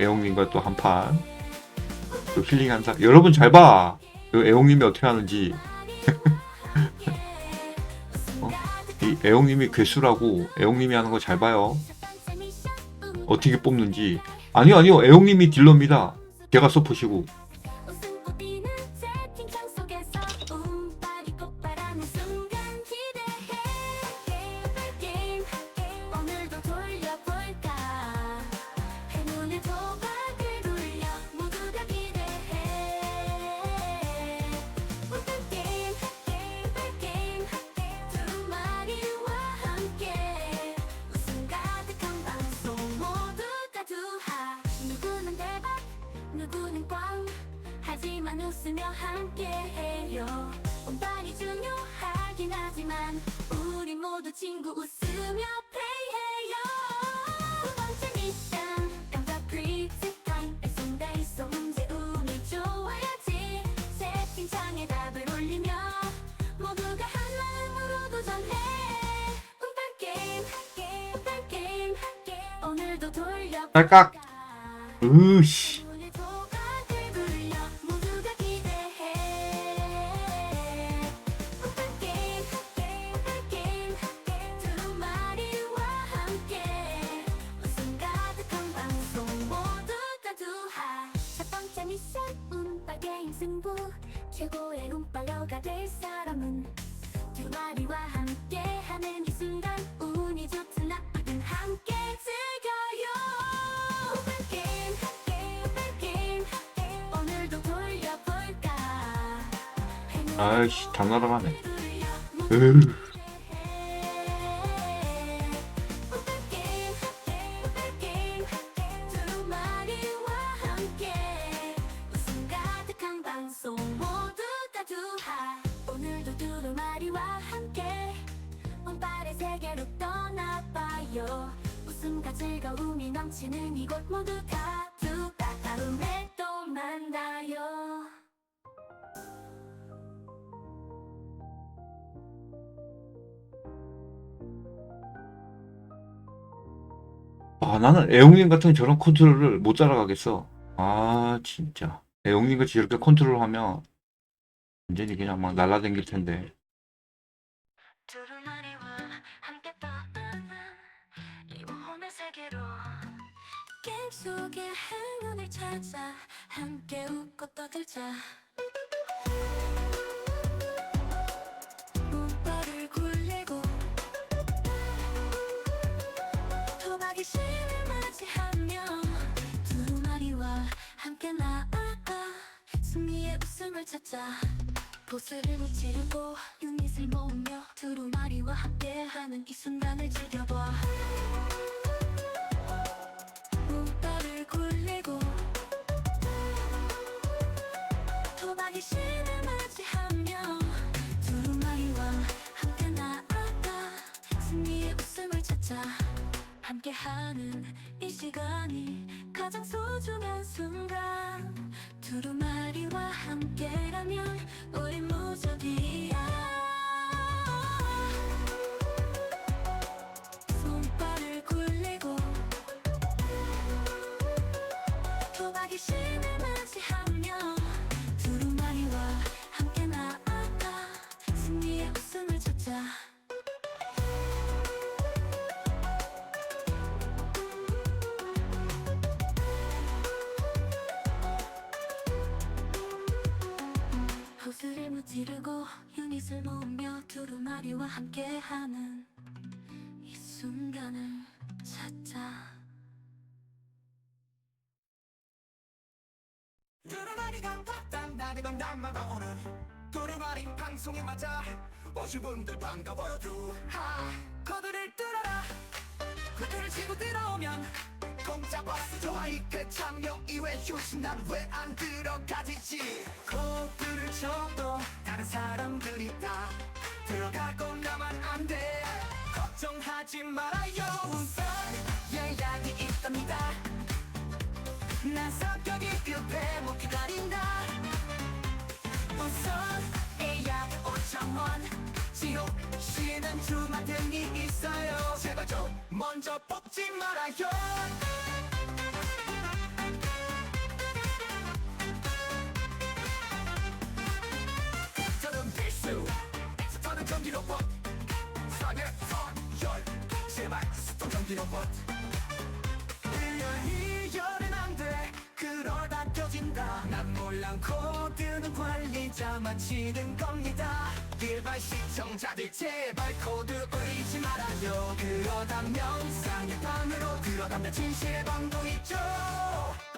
애용님과 또 한판 또 힐링한 사 여러분 잘 봐. 그 애용님이 어떻게 하는지 어? 이 애용님이 괴수라고 애용님이 하는 거 잘 봐요. 어떻게 뽑는지 아니요 아니요 애용님이 딜러입니다. 걔가 서포시고 하지만 웃으며 함께해요. 운빨이 중요하긴 하지만 우리 모두 친구 웃으며 플레이해요. 두 번째 미션 깜짝 퀴즈 타임 애송다 있어 문제 운이 좋아야지. 채팅창에 답을 올리며 모두가 한 마음으로 도전해. 운빨 게임 게임 운빨 게임 게임 오늘도 돌려 딸깍. 으씨 세계로 떠나봐요 웃음과 즐거움이 넘치는 이곳 모두 아, 나는 애용님 같은 저런 컨트롤을 못 따라가겠어. 아, 진짜. 애용님 같이 이렇게 컨트롤하면 완전히 그냥 막 날라다닐 텐데. 속의 행운을 찾아 함께 웃고 떠들자 보스를 무찌르고 유닛을 모으며 두루마리와 함께하는 이 순간을 즐겨봐. 문발을 굴리고 도박의 신을 맞이하며 두루마리와 함께 나아가 승리의 웃음을 찾자. 함께하는 이 시간이 가장 소중한 순간 두루마리와 함께라면 우리 무적이야 호수를 무찌르고 유닛을 모으며 두루마리와 함께하는 이 순간을 찾자. 두루마리가 팍당 나리던 남마다 오는 두루마리 방송에 맞아. 오신 분들 반가워요. 두하 코드를 뚫어라. 코드를 치고 들어오면 공짜 버스 좋아이 그 참여 이외 휴식 난왜 안 들어가지지? 코드를 쳐도 다른 사람들이 다 들어가고 나만 안 돼. 걱정하지 말아요. 운빨 예약이 있답니다. 난 성격이 급해 못 기다린다. 우선 예약 5천원. 지옥 쉬는 주말 등이 있어요. 제발 좀 먼저 뽑지 말아요 빌어벗 1열 2열은 안돼. 그러다 껴진다. 난 몰랑 코 드는 관리자만 치는 겁니다. 일반 시청자들 제발 코드 올리지 말아요. 그러다 명상의 방으로 들어가면 진실의 방도 있죠.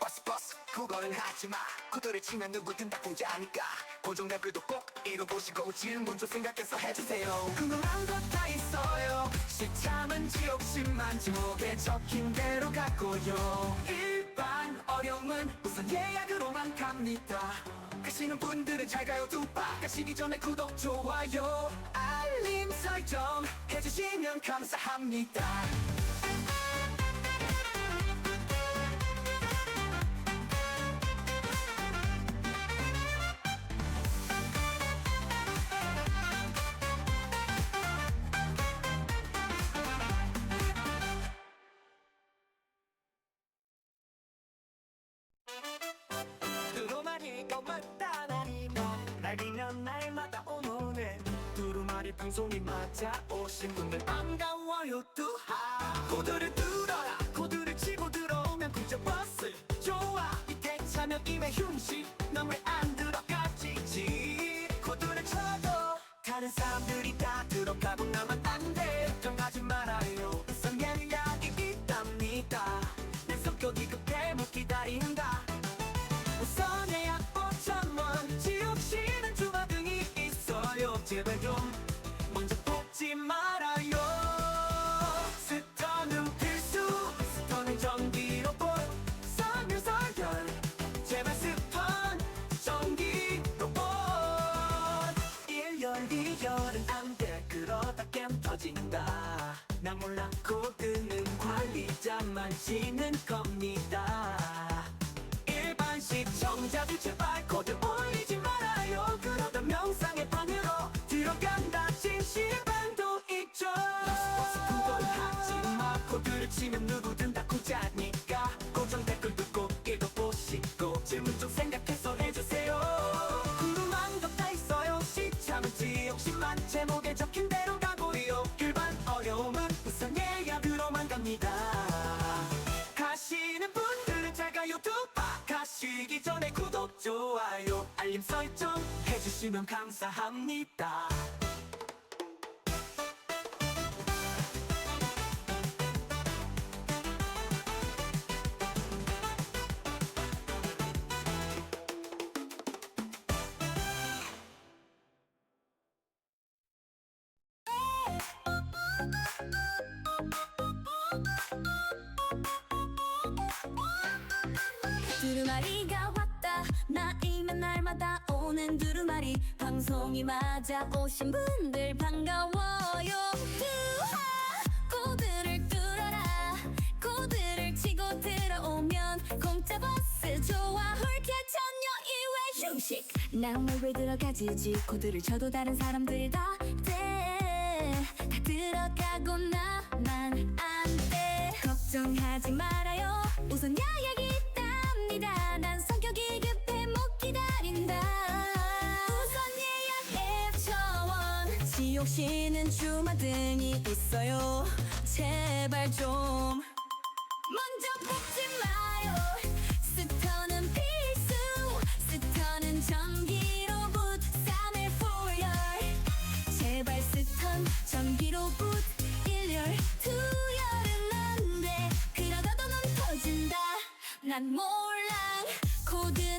버스 버스 그거는 하지마. 코드를 치면 누구든 다 공짜니까. 고정 랩을도 꼭 읽어보시고 질문 좀 생각해서 해주세요. 궁금한 것 참은 지옥심만 지목에 적힌 대로 갖고요. 일반 어려움은 우선 예약으로만 갑니다. 가시는 분들은 잘 가요. 두박 가시기 전에 구독 좋아요 알림 설정 해주시면 감사합니다 맞다 날이면 날이면 날마다 오는 두루마리 방송이 맞아 오신 분들 반가워요 뚜하 코드를 뚫어라 코드를 치고 들어오면 국제버스 좋아 이때 차면 임의 흉식 넌 왜 안 들어가지지 코드를 쳐도 다른 사람들이 다 들어가고 나만 안 있어요 제발 좀 먼저 뽑지 말아요. 스터는 필수 스터는 전기로 봇 쌍유설결 제발 스턴 전기로 봇 1열 2열은 안돼. 그러다 겜 터진다. 나 몰라 코드는 관리자만 치는 겁니다 주시면 감사합니다. 두루마리가 왔다. 나이면 날마다 오는 두루마리 방송이 맞아 오신 분들 반가워요. 두하 코드를 뚫어라. 코드를 치고 들어오면 공짜 버스 좋아. 홀케 천녀 이외 휴식. 난왜 들어가지 지? 코드를 쳐도 다른 사람들 다돼다 들어가고 나만 안돼. 걱정하지 말아요. 우선 있답 지옥씨는 주마등이 있어요. 제발 좀 먼저 뽑지 마요. 스터는 필수 스터는 전기로봇 3일 4열 제발 스턴 전기로봇 1열 2열은 안돼. 그러다도 넌 터진다. 난 몰랑. 코드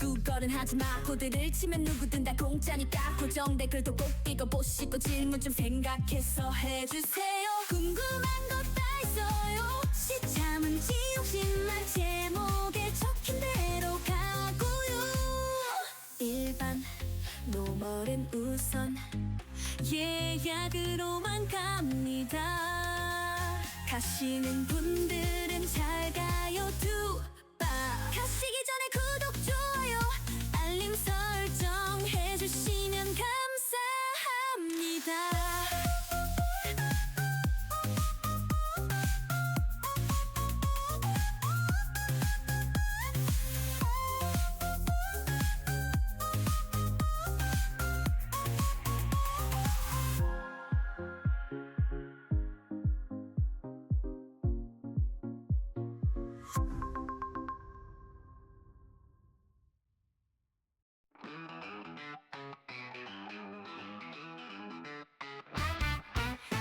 그거는 하지마. 코드를 치면 누구든 다 공짜니까. 고정 댓글도 꼭 읽어보시고 질문 좀 생각해서 해주세요. 궁금한 것 다 있어요. 시참은 지옥심만 제목에 적힌 대로 가고요. 일반 노멀은 우선 예약으로만 갑니다. 가시는 분들은 잘 가요. 두바. 가시기 전에 알림 설정.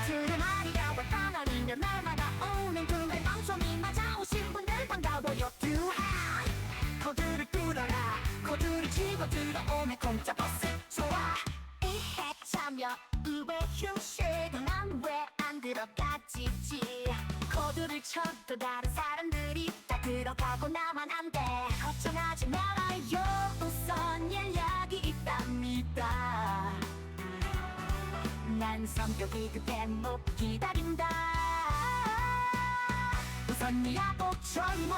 주말이라고 떠나리면 날마다 오는 그날 방송이 맞아 오신 분들 반가워요 두하 코드를 뚫어라. 코드를 집어 들어 오면 공짜 버스 좋아 이해 참여. 우베 휴식은 난왜 안 들어갔지지? 코드를 쳐도 다른 사람들이 다 들어가고 나만 난 성격이 급해 못 기다린다. 우선 미라보 천원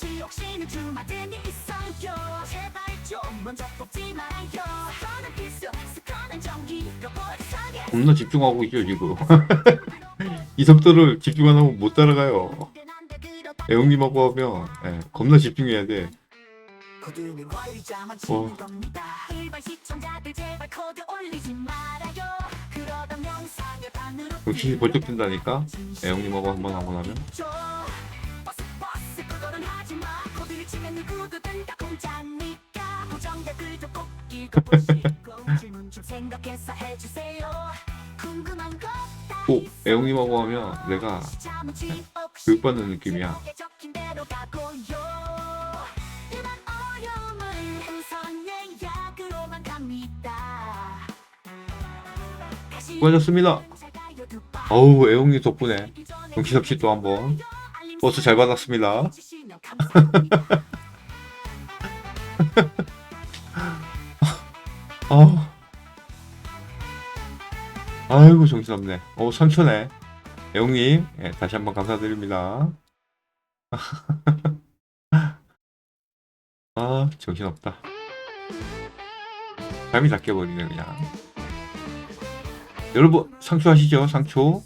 지옥신은 주마등이 있어요. 제발 좀 먼저 뽑지 말아요. 스커는 필수 스커는 정기로 보여주사게. 겁나 집중하고 있죠 지금. 이 속도를 집중 안 하면 못 따라가요. 애용님하고 하면 예, 겁나 집중해야 돼. 코드는 관리자만 어. 치는 겁니다. 일반 시청자들 제발 코드 올리지 말아요 정신이 번쩍 든다니까? 애용님하고 한번 하고 나면? 꼭 애용님하고 하면 내가 교육받는 느낌이야 수고하셨습니다. 어우 애용님 덕분에 정신없이 또 한번 버스 잘 받았습니다. 아 아이고 정신없네. 어 상처네 애용님 예, 다시 한번 감사드립니다. 아 정신없다. 잠이 다 깨버리네 그냥 여러분 상추 아시죠 상추